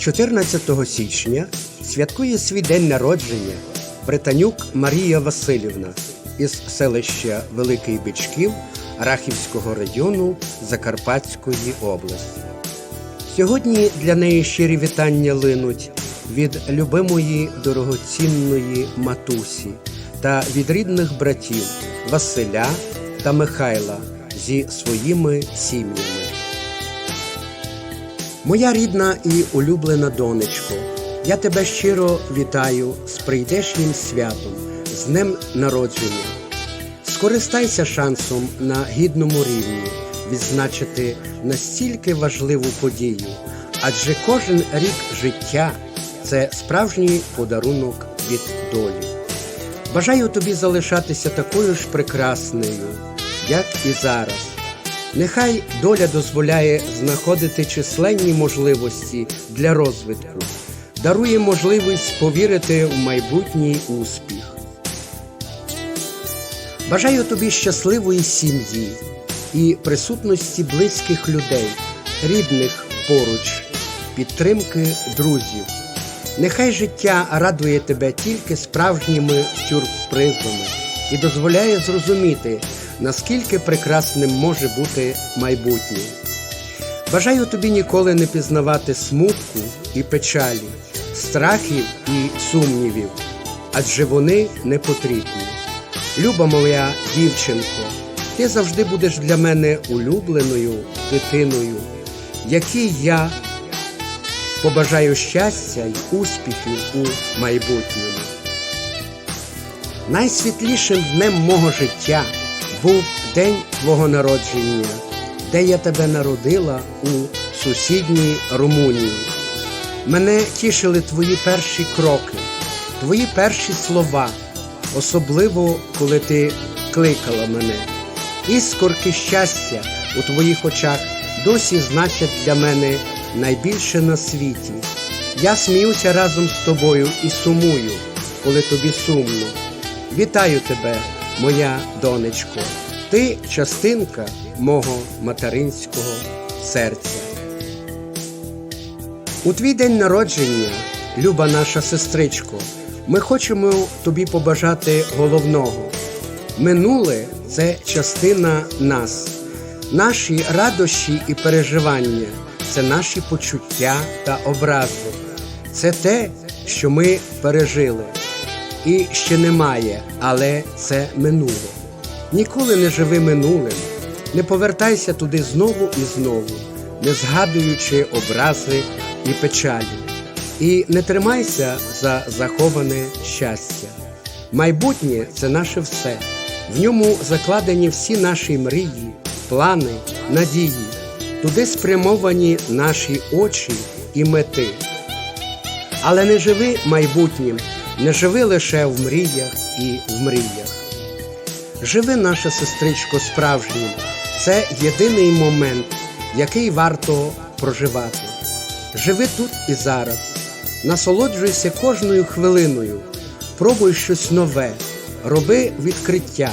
14 січня святкує свій день народження Британюк Марія Васильівна із селища Великий Бичків Рахівського району Закарпатської області. Сьогодні для неї щирі вітання линуть від любимої дорогоцінної матусі та від рідних братів Василя та Михайла зі своїми сім'ями. Моя рідна і улюблена донечко, я тебе щиро вітаю з прийдешнім святом, з днем народження. Скористайся шансом на гідному рівні відзначити настільки важливу подію, адже кожен рік життя це справжній подарунок від долі. Бажаю тобі залишатися такою ж прекрасною, як і зараз. Нехай доля дозволяє знаходити численні можливості для розвитку, дарує можливість повірити в майбутній успіх. Бажаю тобі щасливої сім'ї і присутності близьких людей, рідних поруч, підтримки друзів. Нехай життя радує тебе тільки справжніми сюрпризами і дозволяє зрозуміти, наскільки прекрасним може бути майбутнє. Бажаю тобі ніколи не пізнавати смутку і печалі, страхів і сумнівів, адже вони не потрібні. Люба моя дівчинко, ти завжди будеш для мене улюбленою дитиною, якій я побажаю щастя й успіхів у майбутньому. Найсвітлішим днем мого життя був день твого народження, де я тебе народила у сусідній Румунії. Мене тішили твої перші кроки, твої перші слова, особливо коли ти кликала мене. Іскорки щастя у твоїх очах досі значать для мене найбільше на світі. Я сміюся разом з тобою і сумую, коли тобі сумно. Вітаю тебе, моя донечко, ти частинка мого материнського серця. У твій день народження, люба наша сестричко, ми хочемо тобі побажати головного. Минуле це частина нас, наші радощі і переживання, це наші почуття та образи, це те, що ми пережили. І ще немає, але це минуло. Ніколи не живи минулим, не повертайся туди знову і знову, не згадуючи образи і печалі. І не тримайся за заховане щастя. Майбутнє це наше все. В ньому закладені всі наші мрії, плани, надії, туди спрямовані наші очі і мети. Але не живи майбутнім, не живи лише в мріях і в мріях. Живи, наша сестричко, справжнім. Це єдиний момент, який варто проживати. Живи тут і зараз, насолоджуйся кожною хвилиною, пробуй щось нове, роби відкриття,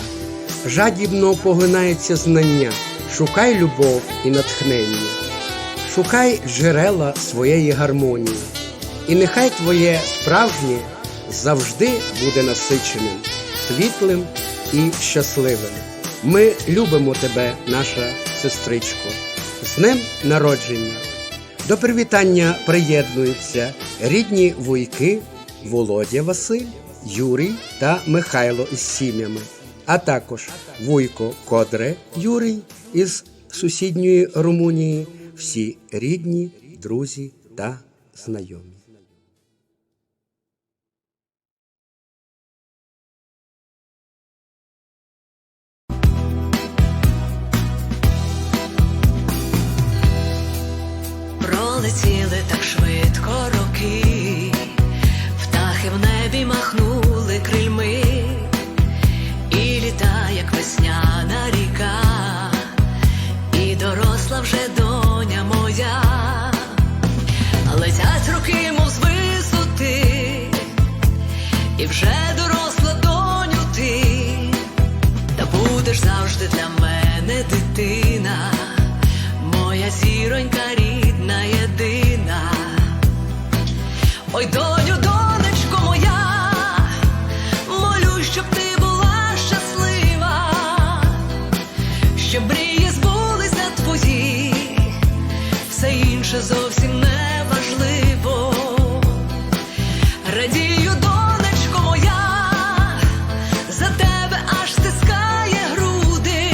жадібно поглинається знання, шукай любов і натхнення, шукай джерела своєї гармонії, і нехай твоє справжнє завжди буде насиченим, світлим і щасливим. Ми любимо тебе, наша сестричко, з днем народження. До привітання приєднуються рідні вуйки Володя Василь, Юрій та Михайло із сім'ями, а також вуйко Кодре Юрій із сусідньої Румунії, всі рідні, друзі та знайомі. Пролетіли так швидко роки, птахи в небі махнули крильми, і літа, як весняна ріка, і доросла вже доня мрії збулися твої, все інше зовсім не важливо. Радію, донечко моя, за тебе аж стискає груди,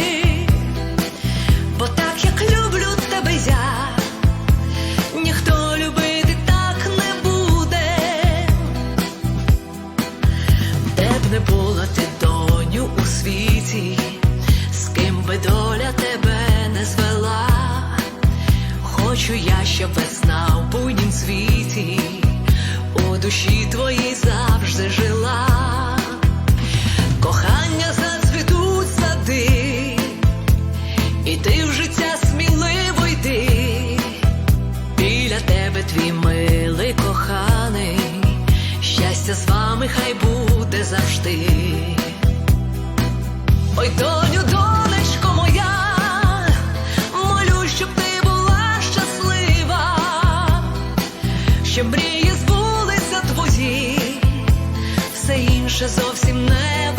бо так як люблю тебе я, ніхто любити так не буде. Де б не була ти, доню, у світі, що весна у буднім світі, у душі твоїй завжди жила, кохання зацвітуть сади, і ти в життя сміливо йди, біля тебе твій милий коханий, щастя з вами хай буде завжди. Ой, то інше зовсім не.